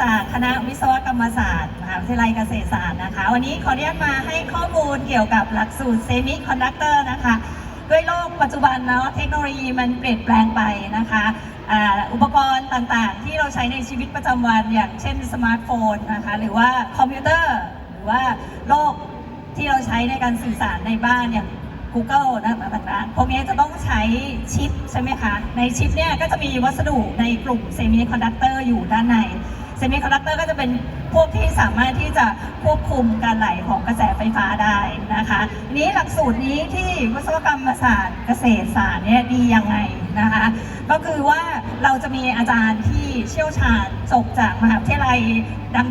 จากคณะวิศวกรรมศาสตร์มหาวิทยาลัยเกษตรศาสตร์นะคะ วันนี้ขออนุญาตมาให้ข้อมูลเกี่ยวกับหลักสูตรเซมิคอนดักเตอร์นะคะ ด้วยโลกปัจจุบันเนาะเทคโนโลยีมันเปลี่ยนแปลงไปนะคะอุปกรณ์ต่างๆ ที่เราใช้ในชีวิตประจำวันอย่างเช่นสมาร์ทโฟนนะคะหรือว่าคอมพิวเตอร์ หรือว่าโลกที่เราใช้ในการสื่อสารในบ้านอย่าง Google นะต่างๆ พวกนี้จะต้องใช้ชิปใช่ไหมคะ ในชิปเนี่ยก็จะมีวัสดุในกลุ่มเซมิคอนดักเตอร์อยู่ด้านใน เซมิคอนดักเตอร์ก็จะเป็นพวกที่สามารถที่จะควบคุมการไหลของกระแสไฟฟ้าได้นะคะทีนี้หลักสูตรนี้ที่วิศวกรรมศาสตร์เกษตรศาสตร์เนี่ยดียังไงนะคะ ก็คือว่าเราจะมีอาจารย์ที่เชี่ยวชาญจบจากมหาวิทยาลัย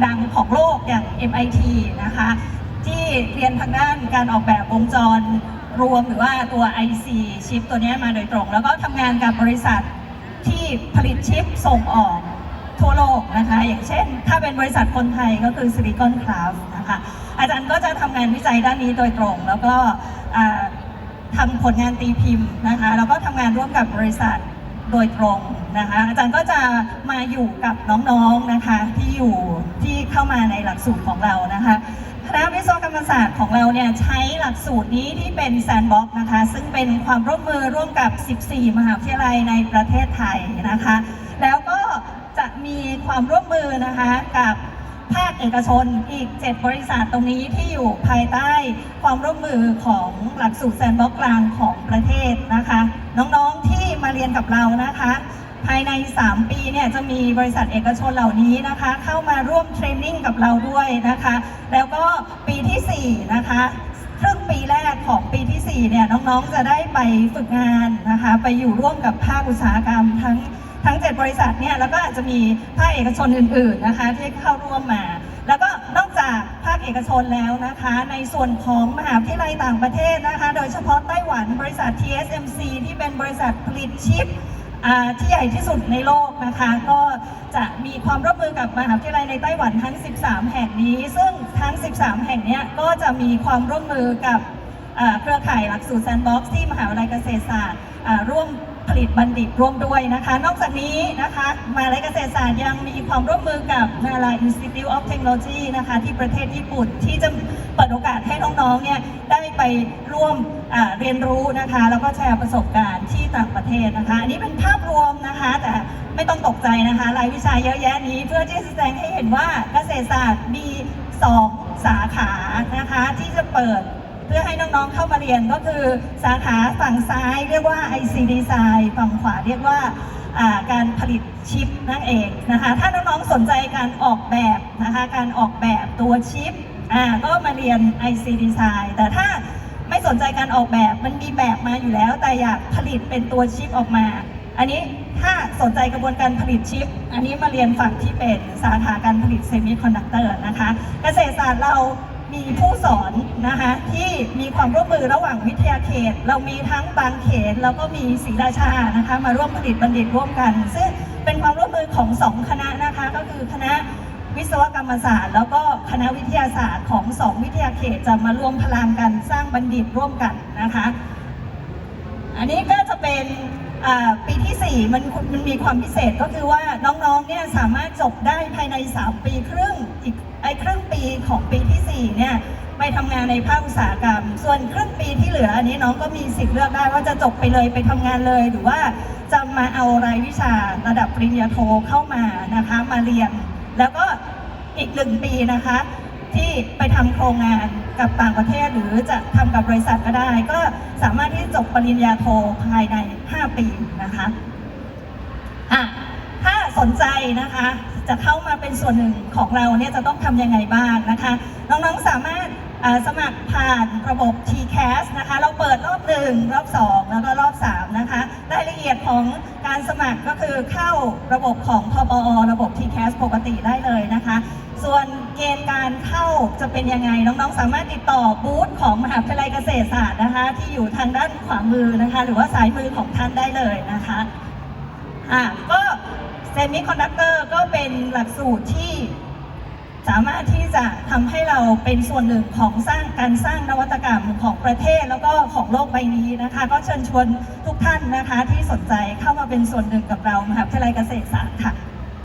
ดังๆของโลกอย่าง MIT นะคะที่เรียนทางด้านการออกแบบวงจรรวมหรือว่าตัว IC ชิปตัวนี้มาโดยตรง แล้วก็ทำงานกับบริษัทที่ผลิตชิปส่งออก ทั่วโลกนะคะ อย่างเช่น ถ้าเป็นบริษัทคนไทยก็คือ Silicon Cloud นะคะอาจารย์ก็จะทำงานวิจัยด้านนี้โดยตรง แล้วก็อ่าทำผลงานตีพิมพ์นะคะแล้วก็ทำงานร่วมกับบริษัทโดยตรงนะคะอาจารย์ก็จะมาอยู่กับน้องๆนะคะที่อยู่ที่เข้ามาในหลักสูตรของเรานะคะคณะวิศวกรรมศาสตร์ของเราเนี่ยใช้หลักสูตรนี้ที่เป็นแซนด์บ็อกนะคะซึ่งเป็นความร่วมมือร่วมกับ 14 มหาวิทยาลัยในประเทศไทยนะคะ มีความร่วมมือนะคะกับภาคเอกชนอีก 7 บริษัทตรงนี้ที่อยู่ภายใต้ความร่วมมือของหลักสูตรแซนด์บ็อกกลางของประเทศนะคะ น้องๆที่มาเรียนกับเรานะคะ ภายใน 3 ปีเนี่ยจะมีบริษัทเอกชนเหล่านี้นะคะ เข้ามาร่วมเทรนนิ่งกับเราด้วยนะคะ แล้วก็ปีทีสี่4 นะคะครึ่งปีแรกของปีที่ 4 เนี่ยน้องๆจะได้ไปฝึกงานนะคะ ไปอยู่ร่วมกับภาคอุตสาหกรรมทั้ง ทั้ง 7 บริษัทเนี่ยแล้วก็อาจจะมีภาคเอกชนอื่น ๆนะคะ ที่เข้าร่วมมา แล้วก็นอกจากภาคเอกชนแล้วนะคะ ในส่วนของมหาวิทยาลัยต่างประเทศนะคะ โดยเฉพาะไต้หวันบริษัท TSMC ที่เป็นบริษัทผลิตชิปอ่าที่ใหญ่ที่สุดในโลกนะคะ ก็จะมีความร่วมมือกับมหาวิทยาลัยในไต้หวันทั้ง 13 แห่งนี้ ซึ่งทั้ง 13 แห่งเนี้ยก็จะมีความร่วมมือกับอ่าเครือข่ายหลักสูตรแซนด์บ็อกซ์ที่มหาวิทยาลัยเกษตรศาสตร์อ่าร่วม ผลิตบัณฑิตร่วมด้วยนะคะ นอกจากนี้นะคะมหาลัยเกษตรศาสตร์ยังมีความร่วมมือกับมาลาลัย Institute of Technology นะคะที่ประเทศญี่ปุ่นที่จะเปิดโอกาสให้น้องๆเนี่ยได้ไปร่วมเรียนรู้นะคะ แล้วก็แชร์ประสบการณ์ที่ต่างประเทศนะคะ อันนี้เป็นภาพรวมนะคะ แต่ไม่ต้องตกใจนะคะรายวิชาเยอะแยะนี้ เพื่อที่จะแสดงให้เห็นว่าเกษตรศาสตร์มี 2 สาขานะคะที่จะเปิด เพื่อให้น้องๆเข้ามาเรียนก็คือสาขาฝั่งซ้ายเรียกว่า IC Design ฝั่งขวาเรียกว่าการผลิตชิปนั่นเองนะคะถ้าน้องๆสนใจการออกแบบนะคะการออกแบบตัวชิปก็มาเรียน IC Design แต่ถ้าไม่สนใจการออกแบบมันมีแบบมาอยู่แล้ว แต่อยากผลิตเป็นตัวชิปออกมา อันนี้ถ้าสนใจกระบวนการผลิตชิป อันนี้มาเรียนฝั่งที่เป็นสาขาการผลิตเซมิคอนดักเตอร์นะคะ เกษตรศาสตร์เรา มีผู้สอนนะคะที่มีความร่วมมือระหว่างวิทยาเขต เรามีทั้งบางเขตแล้วก็มีศรีราชานะคะมาร่วมผลิตบัณฑิตร่วมกัน ซึ่งเป็นความร่วมมือของสองคณะนะคะก็คือคณะวิศวกรรมศาสตร์ แล้วก็คณะวิทยาศาสตร์ของสองวิทยาเขตจะมารวมพลังกันสร้างบัณฑิตร่วมกันนะคะ อันนี้ก็จะเป็น ปีที่ 4 มันมันมีความพิเศษก็คือว่าน้องๆเนี่ยสามารถจบได้ภายใน 3 ปีครึ่งอีกไอ้ครึ่งปีของปีที่ 4 เนี่ยไปทำงานในภาคอุตสาหกรรม ส่วนครึ่งปีที่เหลืออันนี้น้องก็มีสิทธิ์เลือกได้ว่าจะจบไปเลยไปทำงานเลย หรือว่าจะมาเอารายวิชาระดับปริญญาโทเข้ามานะคะมาเรียน แล้วก็อีกหนึ่งปีนะคะ ที่ไปทำโครงงานกับต่างประเทศ หรือจะทำกับบริษัทก็ได้ ก็สามารถที่จบปริญญาโทภายใน 5 ปีนะคะอะถ้าสนใจนะคะ จะเข้ามาเป็นส่วนหนึ่งของเราเนี่ยจะต้องทำยังไงบ้างนะคะ น้องๆสามารถสมัครผ่านระบบ TCAS นะคะ เราเปิดรอบหนึ่งรอบ2แล้วก็รอบ3นะคะ รายละเอียดของการสมัครก็คือเข้าระบบของทบอระบบ TCAS ปกติได้เลยนะคะ ส่วนเกณฑ์การเข้าจะเป็นยังไงน้องๆ สามารถติดต่อบูธของมหาวิทยาลัยเกษตรศาสตร์นะคะ ที่อยู่ทางด้านขวามือนะคะ หรือว่าซ้ายมือของท่านได้เลยนะคะอะก็เซมิคอนดักเตอร์ก็เป็นหลักสูตรที่สามารถที่จะทำให้เราเป็นส่วนหนึ่งของสร้างการสร้างนวัตกรรมของประเทศแล้วก็ของโลกใบนี้นะคะ ก็เชิญชวนทุกท่านนะคะที่สนใจเข้ามาเป็นส่วนหนึ่งกับเรามหาวิทยาลัยเกษตรศาสตร์ค่ะ